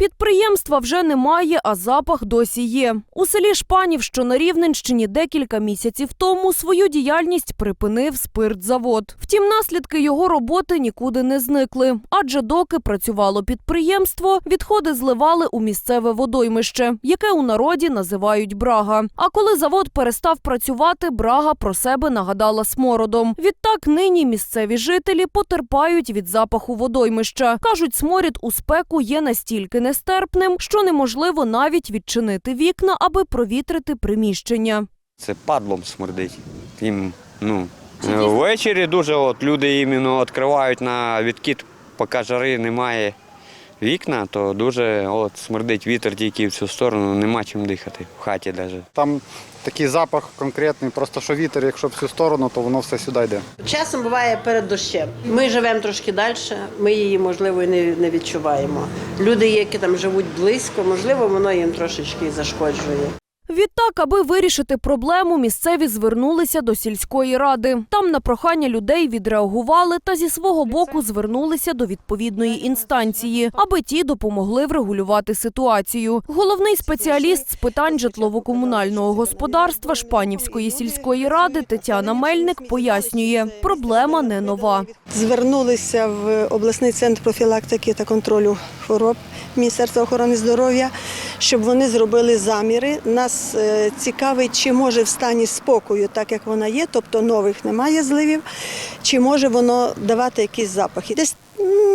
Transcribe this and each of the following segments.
Підприємства вже немає, а запах досі є. У селі Шпанів, що на Рівненщині, декілька місяців тому свою діяльність припинив спиртзавод. Втім, наслідки його роботи нікуди не зникли. Адже доки працювало підприємство, відходи зливали у місцеве водоймище, яке у народі називають Брага. А коли завод перестав працювати, Брага про себе нагадала смородом. Відтак нині місцеві жителі потерпають від запаху водоймища. кажуть, сморід у спеку є настільки нестерпним, що неможливо навіть відчинити вікна, аби провітрити приміщення. Це падлом смердить. Їм, ну, ввечері дуже от люди іменно відкривають на відкид, поки жари немає вікна, то дуже от смердить вітер тільки в цю сторону, нема чим дихати в хаті навіть. Там такий запах конкретний, просто що вітер, якщо в цю сторону, то воно все сюди йде. Часом буває перед дощем. Ми живемо трошки далі, ми її, можливо, і не, не відчуваємо. Люди, які там живуть близько, можливо, воно їм трошечки зашкоджує. Відтак, аби вирішити проблему, місцеві звернулися до сільської ради. Там на прохання людей відреагували та зі свого боку звернулися до відповідної інстанції, аби ті допомогли врегулювати ситуацію. Головний спеціаліст з питань житлово-комунального господарства Шпанівської сільської ради Тетяна Мельник пояснює, проблема не нова. Звернулися в обласний центр профілактики та контролю хвороб Міністерства охорони здоров'я, щоб вони зробили заміри. Нас е, цікавить, чи може в стані спокою, так як вона є, тобто нових немає зливів, чи може воно давати якісь запахи. Десь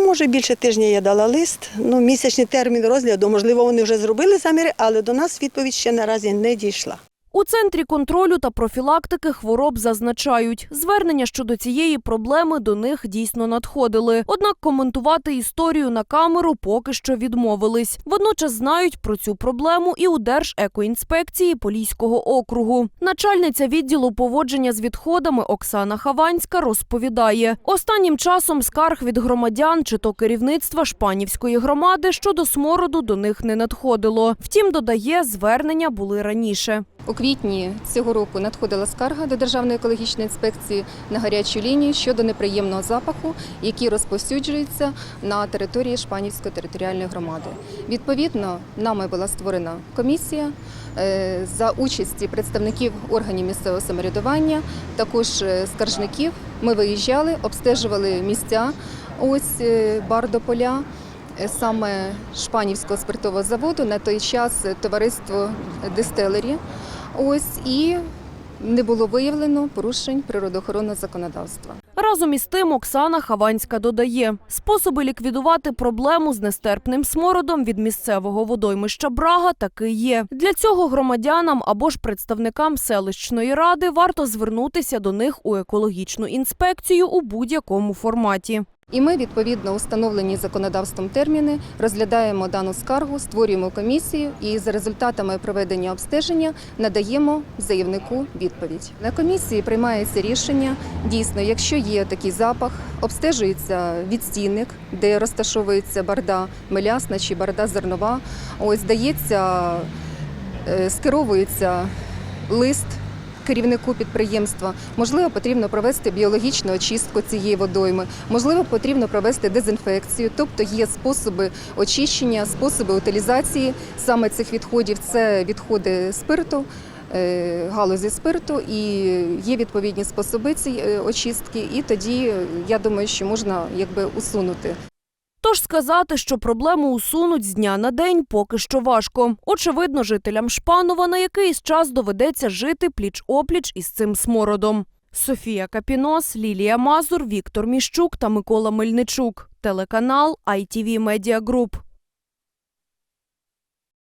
може більше тижня я дала лист. Ну, місячний термін розгляду. Можливо, вони вже зробили заміри, але до нас відповідь ще наразі не дійшла. У центрі контролю та профілактики хвороб зазначають, звернення щодо цієї проблеми до них дійсно надходили. Однак коментувати історію на камеру поки що відмовились. Водночас знають про цю проблему і у Держекоінспекції Поліського округу. Начальниця відділу поводження з відходами Оксана Хаванська розповідає: останнім часом скарг від громадян чи то керівництва Шпанівської громади щодо смороду до них не надходило. Втім, додає, звернення були раніше. У квітні цього року надходила скарга до Державної екологічної інспекції на гарячу лінію щодо неприємного запаху, який розповсюджується на території Шпанівської територіальної громади. Відповідно, нами була створена комісія е, за участі представників органів місцевого самоврядування, також е, скаржників. Ми виїжджали, обстежували місця. Ось е, Бардополя. Саме Шпанівського спиртового заводу на той час товариство дистелері. Ось і не було виявлено порушень природоохоронного законодавства. Разом із тим Оксана Хаванська додає, способи ліквідувати проблему з нестерпним смородом від місцевого водоймища Брага таки є. Для цього громадянам або ж представникам селищної ради варто звернутися до них у екологічну інспекцію у будь-якому форматі. І ми, відповідно, установлені законодавством терміни, розглядаємо дану скаргу, створюємо комісію і за результатами проведення обстеження надаємо заявнику відповідь. На комісії приймається рішення. Дійсно, якщо є такий запах, обстежується відстійник, де розташовується барда мелясна чи барда зернова. Ось дається, е, скеровується лист керівнику підприємства. Можливо, потрібно провести біологічну очистку цієї водойми, можливо, потрібно провести дезінфекцію, тобто є способи очищення, способи утилізації саме цих відходів. Це відходи спирту. е, Галузі спирту і є відповідні способи цієї очистки, і тоді е, я думаю, що можна якби усунути Тож сказати, що проблему усунуть з дня на день, поки що важко. Очевидно, жителям Шпанова на якийсь час доведеться жити пліч-опліч із цим смородом. Софія Капінос, Лілія Мазур, Віктор Міщук та Микола Мельничук. Телеканал ITV Media Group.